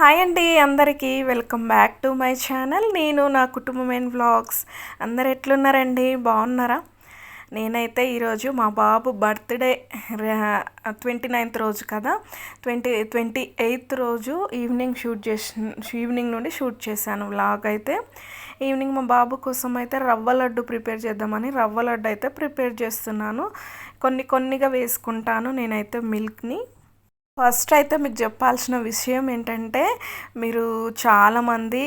Hi అండి అందరికీ. Welcome back to my channel. నేను నా కుటుంబం వ్లాగ్స్. అందరు ఎట్లున్నారండి? బాగున్నారా? నేనైతే ఈరోజు మా బాబు బర్త్డే ట్వంటీ నైన్త్ రోజు కదా. ట్వంటీ ట్వంటీ ఎయిత్ రోజు ఈవినింగ్ షూట్ చేసి ఈవినింగ్ నుండి షూట్ చేశాను వ్లాగ్ అయితే. ఈవినింగ్ మా బాబు కోసం అయితే రవ్వ లడ్డు ప్రిపేర్ చేద్దామని రవ్వ లడ్డు అయితే ప్రిపేర్ చేస్తున్నాను. కొన్ని కొన్నిగా వేసుకుంటాను నేనైతే మిల్క్ని. ఫస్ట్ అయితే మీకు చెప్పాల్సిన విషయం ఏంటంటే మీరు చాలామంది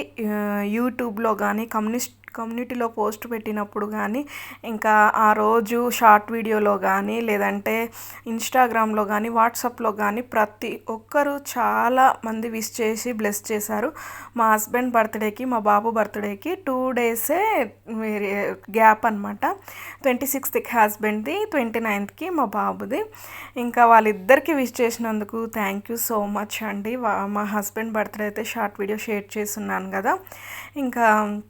యూట్యూబ్లో కానీ కమ్యూనిస్ట్ కమ్యూనిటీలో పోస్ట్ పెట్టినప్పుడు కానీ ఇంకా ఆ రోజు షార్ట్ వీడియోలో కానీ లేదంటే ఇన్స్టాగ్రామ్లో కానీ వాట్సాప్లో కానీ ప్రతి ఒక్కరూ చాలా మంది విష్ చేసి బ్లెస్ చేశారు. మా హస్బెండ్ బర్త్డేకి మా బాబు బర్త్డేకి టూ డేసే గ్యాప్ అనమాట ట్వంటీ సిక్స్త్కి హస్బెండ్ది ట్వంటీ నైన్త్కి మా బాబుది. ఇంకా వాళ్ళిద్దరికి విష్ చేసినందుకు థ్యాంక్ యూ సో మచ్ అండి. వా- మా హస్బెండ్ బర్త్డే అయితే షార్ట్ వీడియో షేర్ చేస్తున్నాను కదా. ఇంకా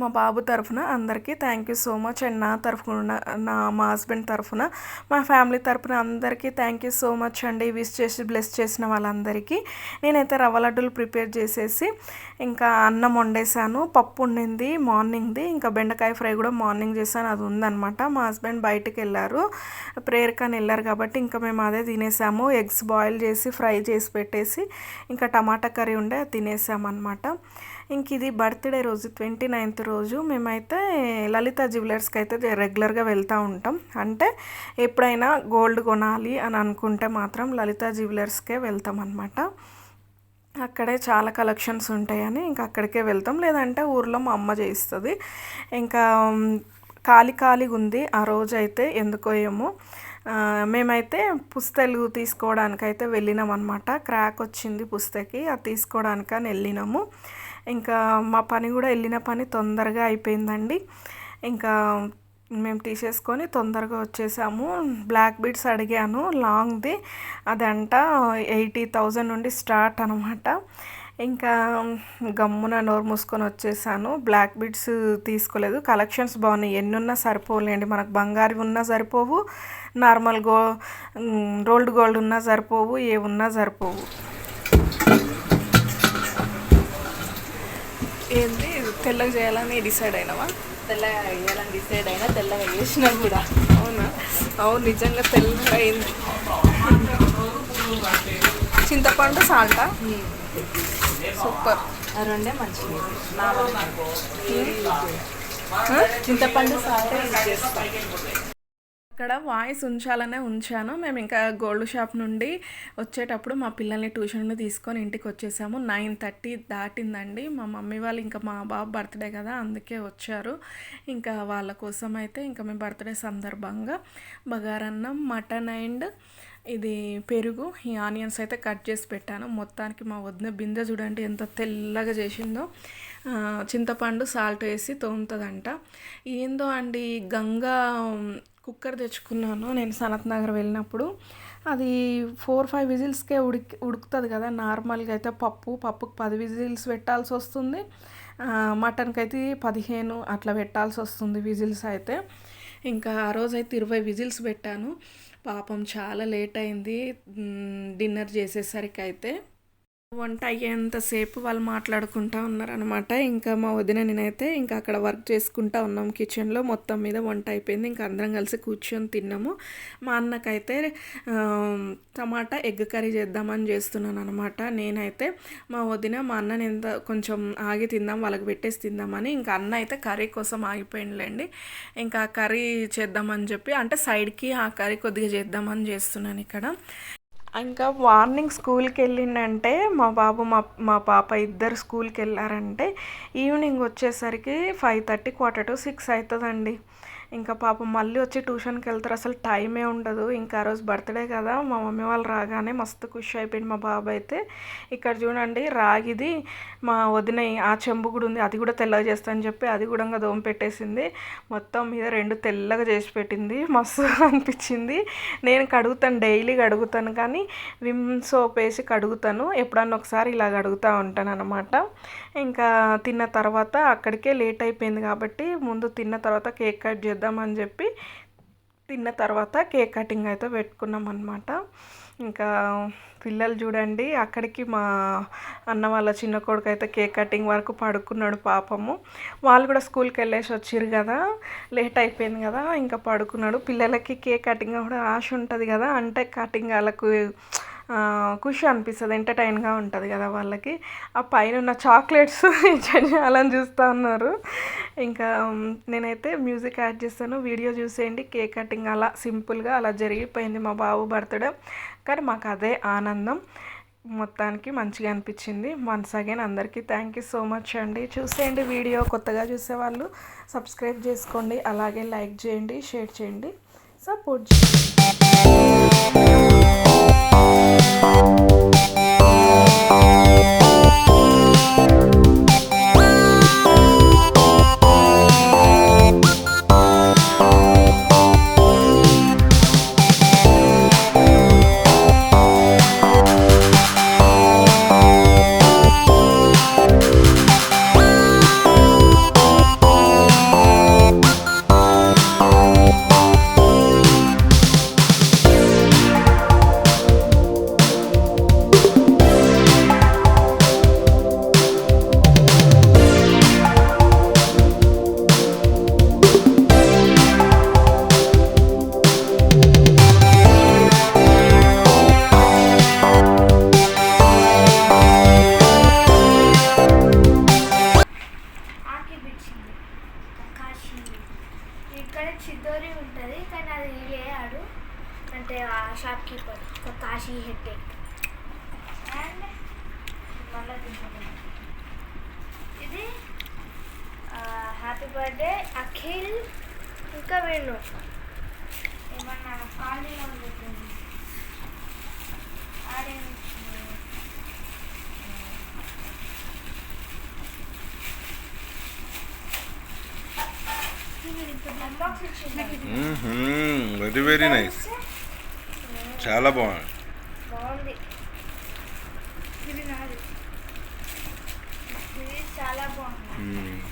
మా బాబు తరఫున అందరికీ thank you so much and నా తరఫున నా మా హస్బెండ్ తరఫున మా ఫ్యామిలీ తరఫున అందరికీ థ్యాంక్ యూ సో మచ్ అండి. విష్ చేసి బ్లెస్ చేసిన వాళ్ళందరికీ. నేనైతే రవ్వ లడ్డూలు ప్రిపేర్ చేసేసి ఇంకా అన్నం వండేసాను. పప్పు ఉండింది మార్నింగ్ది ఇంకా బెండకాయ ఫ్రై కూడా మార్నింగ్ చేశాను. అది ఉందన్నమాట. మా హస్బెండ్ బయటికి వెళ్ళారు. ప్రేయర్ కానీ వెళ్ళారు కాబట్టి ఇంకా మేము అదే తినేసాము. ఎగ్స్ బాయిల్ చేసి ఫ్రై చేసి పెట్టేసి ఇంకా టమాటా కర్రీ ఉండే అది తినేసామన్నమాట. ఇంక ఇది బర్త్డే రోజు ట్వంటీ నైన్త్ రోజు మేమైతే లలిత జ్యువెలర్స్కి అయితే రెగ్యులర్గా వెళ్తూ ఉంటాం. అంటే ఎప్పుడైనా గోల్డ్ కొనాలి అని అనుకుంటే మాత్రం లలిత జ్యువెలర్స్కే వెళ్తాం అనమాట అక్కడే చాలా కలెక్షన్స్ ఉంటాయని ఇంకా అక్కడికే వెళ్తాం. లేదంటే ఊర్లో మా అమ్మ చేయిస్తుంది. ఇంకా ఖాళీ ఖాళీగా ఉంది. ఆ రోజు అయితే ఎందుకో ఏమో మేమైతే పుస్తలు తీసుకోవడానికైతే వెళ్ళినాం అనమాట క్రాక్ వచ్చింది పుస్తకి అది తీసుకోవడానికని వెళ్ళినాము. ఇంకా మా పని కూడా వెళ్ళిన పని తొందరగా అయిపోయిందండి. ఇంకా మేము తీసేసుకొని తొందరగా వచ్చేసాము. బ్లాక్ బీడ్స్ అడిగాను. లాంగ్ది. అదంట ఎయిటీ థౌజండ్ నుండి స్టార్ట్ అనమాట ఇంకా గమ్మున నోరు మూసుకొని వచ్చేసాను. బ్లాక్ బీడ్స్ తీసుకోలేదు. కలెక్షన్స్ బాగున్నాయి. ఎన్ని ఉన్నా సరిపోలేండి మనకు బంగారు ఉన్నా సరిపోవు. నార్మల్ గో రోల్డ్ గోల్డ్ ఉన్నా సరిపోవు. ఏ ఉన్నా సరిపోవు. ఏంది? తెల్లగా చేయాలని డిసైడ్ అయినావా? తెల్లగా వేయాలని డిసైడ్ అయినా తెల్లగా వేసినా కూడా. అవునా? అవును నిజంగా తెల్లగా అయింది. చింతపండు సాల్టా? సూపర్. రెండే మంచిది. చింతపండు సాల్ట్ యూజ్ చేస్తాం. అక్కడ వాయిస్ ఉంచాలనే ఉంచాను. మేము ఇంకా గోల్డ్ షాప్ నుండి వచ్చేటప్పుడు మా పిల్లల్ని ట్యూషన్ తీసుకొని ఇంటికి వచ్చేసాము. నైన్ థర్టీ దాటిందండి. మా మమ్మీ వాళ్ళు ఇంకా మా బాబు బర్త్డే కదా అందుకే వచ్చారు. ఇంకా వాళ్ళ కోసం అయితే ఇంకా మేము బర్త్డే సందర్భంగా బగారన్నం మటన్ అండ్ ఇది పెరుగు ఈ ఆనియన్స్ అయితే కట్ చేసి పెట్టాను. మొత్తానికి మా వదిన బిందె చూడండి ఎంత తెల్లగా చేసిందో. చింతపండు సాల్ట్ వేసి తోముతుందంట. ఏందో అండి గంగా కుక్కర్ తెచ్చుకున్నాను. నేను సనత్ నగర్ వెళ్ళినప్పుడు. అది ఫోర్ ఫైవ్ విజిల్స్కే ఉడికి ఉడుకుతుంది కదా. నార్మల్గా అయితే పప్పు పప్పుకి పది విజిల్స్ పెట్టాల్సి వస్తుంది. మటన్కి అయితే పదిహేను అట్లా పెట్టాల్సి వస్తుంది విజిల్స్ అయితే. ఇంకా ఆ రోజు అయితే ఇరవై విజిల్స్ పెట్టాను. పాపం చాలా లేట్ అయింది. డిన్నర్ చేసేసరికి అయితే వంట అయ్యేంతసేపు వాళ్ళు మాట్లాడుకుంటా ఉన్నారనమాట ఇంకా మా వదిన నేనైతే ఇంకా అక్కడ వర్క్ చేసుకుంటా ఉన్నాం. కిచెన్లో మొత్తం మీద వంట అయిపోయింది. ఇంకా అందరం కలిసి కూర్చొని తిన్నాము. మా అన్నకైతే టమాటా ఎగ్ కర్రీ చేద్దామని చేస్తున్నాను అనమాట నేనైతే మా వదిన మా అన్నని ఎంత కొంచెం ఆగి తిందాం వాళ్ళకి పెట్టేసి తిందామని. ఇంకా అన్న అయితే కర్రీ కోసం ఆగిపోయిందిలేండి ఇంకా కర్రీ చేద్దామని చెప్పి అంటే సైడ్కి ఆ కర్రీ కొద్దిగా చేద్దామని చేస్తున్నాను ఇక్కడ. ఇంకా మార్నింగ్ స్కూల్కి వెళ్ళిందంటే మా బాబు మా మా పాప ఇద్దరు స్కూల్కి వెళ్ళారంటే ఈవినింగ్ వచ్చేసరికి five thirty quarter to six అవుతుందండి ఇంకా పాపం మళ్ళీ వచ్చి ట్యూషన్కి వెళ్తారు. అసలు టైమే ఉండదు. ఇంకా ఆ రోజు బర్త్డే కదా. మా మమ్మీ వాళ్ళు రాగానే మస్తు ఖుషి అయిపోయింది మా బాబు అయితే. ఇక్కడ చూడండి రాగిది మా వదిన ఆ చెంబు కూడా ఉంది. అది కూడా తెల్లగా చేస్తా అని చెప్పి అది కూడా ఇంకా దోమ పెట్టేసింది. మొత్తం మీద రెండు తెల్లగా చేసి పెట్టింది. మస్తు అనిపించింది. నేను కడుగుతాను డైలీ కడుగుతాను కానీ విమ్ సోప్ వేసి కడుగుతాను. ఎప్పుడన్నా ఒకసారి ఇలా కడుగుతూ ఉంటాను అనమాట ఇంకా తిన్న తర్వాత అక్కడికే లేట్ అయిపోయింది కాబట్టి ముందు తిన్న తర్వాత కేక్ కట్ చేద్దామని చెప్పి తిన్న తర్వాత కేక్ కటింగ్ అయితే పెట్టుకున్నాం అనమాట ఇంకా పిల్లలు చూడండి అక్కడికి మా అన్న వాళ్ళ చిన్న కొడుకు అయితే కేక్ కటింగ్ వరకు పడుకున్నాడు పాపము. వాళ్ళు కూడా స్కూల్కి వెళ్ళేసి వచ్చారు కదా లేట్ అయిపోయింది కదా ఇంకా పడుకున్నాడు. పిల్లలకి కేక్ కటింగ్ కూడా ఆశ ఉంటుంది కదా అంటే కటింగ్ వాళ్ళకు ఖుషి అనిపిస్తుంది ఎంటర్టైన్గా ఉంటుంది కదా వాళ్ళకి. ఆ పైన ఉన్న చాక్లెట్స్ చేయాలని చూస్తూ ఉన్నారు. ఇంకా నేనైతే మ్యూజిక్ యాడ్ చేస్తాను వీడియో చూసేయండి కేక్ కటింగ్ అలా సింపుల్గా అలా జరిగిపోయింది మా బాబు బర్త్డే కానీ మాకు అదే ఆనందం. మొత్తానికి మంచిగా అనిపించింది. వన్స్ అగైన్ అందరికీ థ్యాంక్ యూ సో మచ్ అండి. చూసేయండి వీడియో కొత్తగా చూసేవాళ్ళు సబ్స్క్రైబ్ చేసుకోండి. అలాగే లైక్ చేయండి షేర్ చేయండి. సపోర్ట్ చేయండి. Eu não sei o Thank you. Shop keeper Kashi head and మళ్ళీ తీసుకున్నాను. ఇది హ్యాపీ బర్త్డే అఖిల్ ఇంకా వేణు ఏమన్నా ఆడిలో ఉంటుంది ఆడే అన్బాక్స్ ఇచ్చింది వెరీ వెరీ నైస్ చాలా బాగుంది. బాగుంది. ఇది నాది. ఇది చాలా బాగుంది.